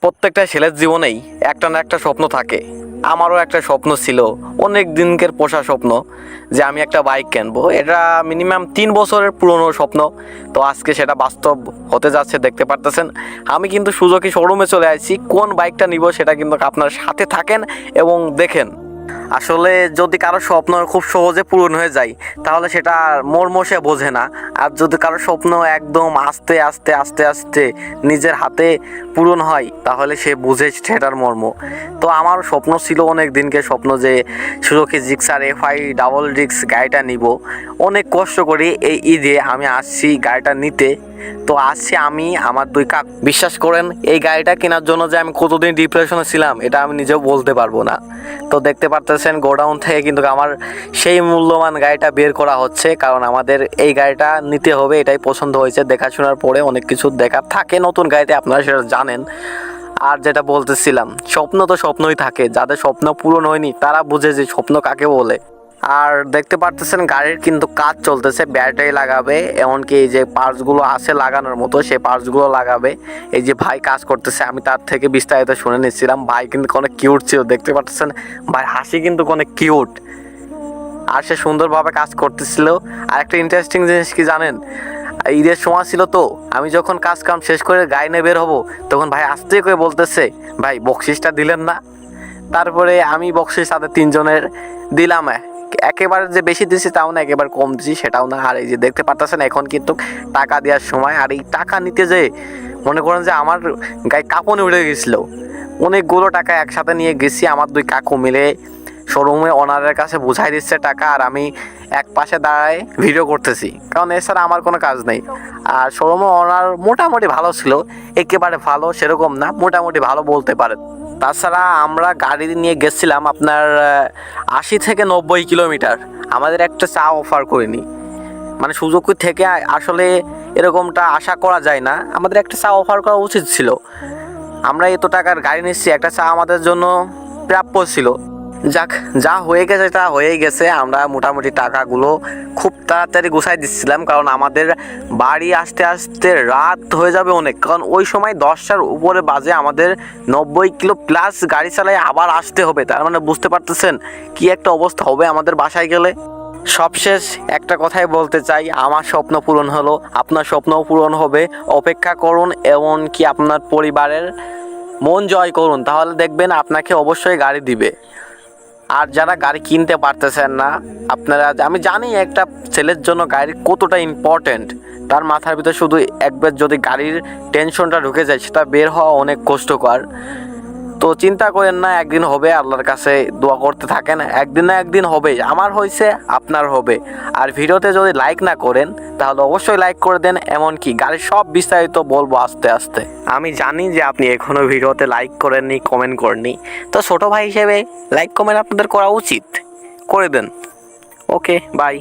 প্রত্যেকটা ছেলের জীবনেই একটা না একটা স্বপ্ন থাকে। আমারও একটা স্বপ্ন ছিল, অনেক দিনকের পোষা স্বপ্ন যে আমি একটা বাইক কিনবো। এটা মিনিমাম তিন বছরের পুরনো স্বপ্ন। তো আজকে সেটা বাস্তব হতে যাচ্ছে, দেখতে পারতেছেন। আমি কিন্তু সুজুকি শোরুমে চলে আসছি। কোন বাইকটা নিব সেটা কিন্তু আপনার সাথে থাকেন এবং দেখেন। আসলে যদি কারও স্বপ্ন খুব সহজে পূরণ হয়ে যায়, তাহলে সেটা মর্ম সে বোঝে না। আর যদি কারও স্বপ্ন একদম আস্তে আস্তে আস্তে আস্তে নিজের হাতে পূরণ হয়, তাহলে সে বুঝে সেটার মর্ম। তো আমার স্বপ্ন ছিল অনেক দিনকে স্বপ্ন যে সুরক্ষি জিক্সার এফআই ডাবল ডিক্স গাড়িটা নিব। অনেক কষ্ট করে এই ঈদে আমি আসছি গাড়িটা নিতে। তো আসছি আমি, আমার দুই কাক। বিশ্বাস করেন, এই গাড়িটা কেনার জন্য যে আমি কতদিন ডিপ্রেশনে ছিলাম, এটা আমি নিজেও বলতে পারব না। তো দেখতে পারতেছেন গোডাউন থেকে কিন্তু আমার সেই মূল্যবান গাড়িটা বের করা হচ্ছে, কারণ আমাদের এই গাড়িটা নিতে হবে, এটাই পছন্দ হয়েছে। দেখাশোনার পরে অনেক কিছু দেখার থাকে, নতুন গাড়িতে আপনারা সেটা জানেন। আর যেটা বলতেছিলাম, স্বপ্ন তো স্বপ্নই থাকে, যাদের স্বপ্ন পূরণ হয়নি, তারা বুঝে যে স্বপ্ন কাকে বলে। আর দেখতে পারতেছেন গাড়ির কিন্তু কাজ চলতেছে, ব্যাটারি লাগাবে, এমনকি এই যে পার্টসগুলো আছে লাগানোর মতো, সেই পার্টসগুলো লাগাবে। এই যে ভাই কাজ করতেছে, আমি তার থেকে বিস্তারিত শুনে নিচ্ছিলাম। ভাই কিন্তু অনেক কিউট ছিল, দেখতে পারতেছেন? ভাই হাসি কিন্তু অনেক কিউট আর সে সুন্দরভাবে কাজ করতেছিল। আর একটা ইন্টারেস্টিং জিনিস কি জানেন? ঈদের সময় ছিল তো, আমি যখন কাজ কাম শেষ করে গাড়ি নিয়ে বের হব, তখন ভাই আস্তে করে বলতেছে, ভাই বকশিসটা দিলেন না? তারপরে আমি বকশিস তাদের তিনজনের দিলাম। একেবারে যে বেশি দিছি তাও না, একেবারে কম দিছি সেটাও না। আর এই যে দেখতে পারতেছেন, এখন কিন্তু টাকা দেওয়ার সময়, আর এই টাকা নিতে যে মনে করেন যে আমার গায়ে কাঁপনে উঠে গেছিল। অনেকগুলো টাকা একসাথে নিয়ে গেছি, আমার দুই কাকু মিলে শোরুমে ওনারের কাছে বুঝাই দিচ্ছে টাকা, আর আমি এক পাশে দাঁড়ায় ভিডিও করতেছি। কারণ এছাড়া আমার কোনো কাজ নেই। আর শোরুমে ওনার মোটামুটি ভালো ছিল, একেবারে ভালো সেরকম না, মোটামুটি ভালো বলতে পারেন। তাছাড়া আমরা গাড়ি নিয়ে গেছিলাম আপনার আশি থেকে নব্বই কিলোমিটার। আমাদের একটা চা অফার করিনি। মানে সুযোগ থেকে আসলে এরকমটা আশা করা যায় না। আমাদের একটা চা অফার করা উচিত ছিল। আমরা এত টাকার গাড়ি নিচ্ছি, একটা চা আমাদের জন্য প্রাপ্য ছিল। যাক, যা হয়ে গেছে, তা হয়েই গেছে। আমরা মোটামুটি টাকাগুলো খুব তাড়াতাড়ি গুছাই দিচ্ছিলাম, কারণ আমাদের বাড়ি আসতে আসতে রাত হয়ে যাবে অনেক। কারণ ওই সময় দশটার উপরে বাজে, আমাদের নব্বই কিলো প্লাস গাড়ি চালায় আবার আসতে হবে। তার মানে বুঝতে পারতেছেন কি একটা অবস্থা হবে আমাদের বাসায় গেলে? সবশেষ একটা কথাই বলতে চাই, আমার স্বপ্ন পূরণ হলো, আপনার স্বপ্নও পূরণ হবে। অপেক্ষা করুন এমন কি আপনার পরিবারের মন জয় করুন। তাহলে দেখবেন আপনাকে অবশ্যই গাড়ি দিবে। আর যারা গাড়ি কিনতে পারতেছেন না, আপনারা আমি জানি একটা ছেলের জন্য গাড়ি কতটা ইম্পর্ট্যান্ট তার মাথার ভিতরে শুধু একবার যদি গাড়ির টেনশনটা ঢুকে যায়, সেটা বের হওয়া অনেক কষ্টকর। তো চিন্তা করেন না, একদিন হবে আল্লাহর কাছে দোয়া করতে থাকেন। একদিন না একদিন হবে, আমার হয়েছে আপনার হবে। আর ভিডিওতে যদি লাইক না করেন, তাহলে অবশ্যই লাইক করে দেন, এমনকি গাড়ির সব বিস্তারিত বলব আস্তে আস্তে। আমি জানি যে আপনি এখনও ভিডিওতে লাইক করেননি কমেন্ট করেননি। তো ছোট ভাই হিসেবে লাইক কমেন্ট আপনাদের করা উচিত। করে দেন। Okay bye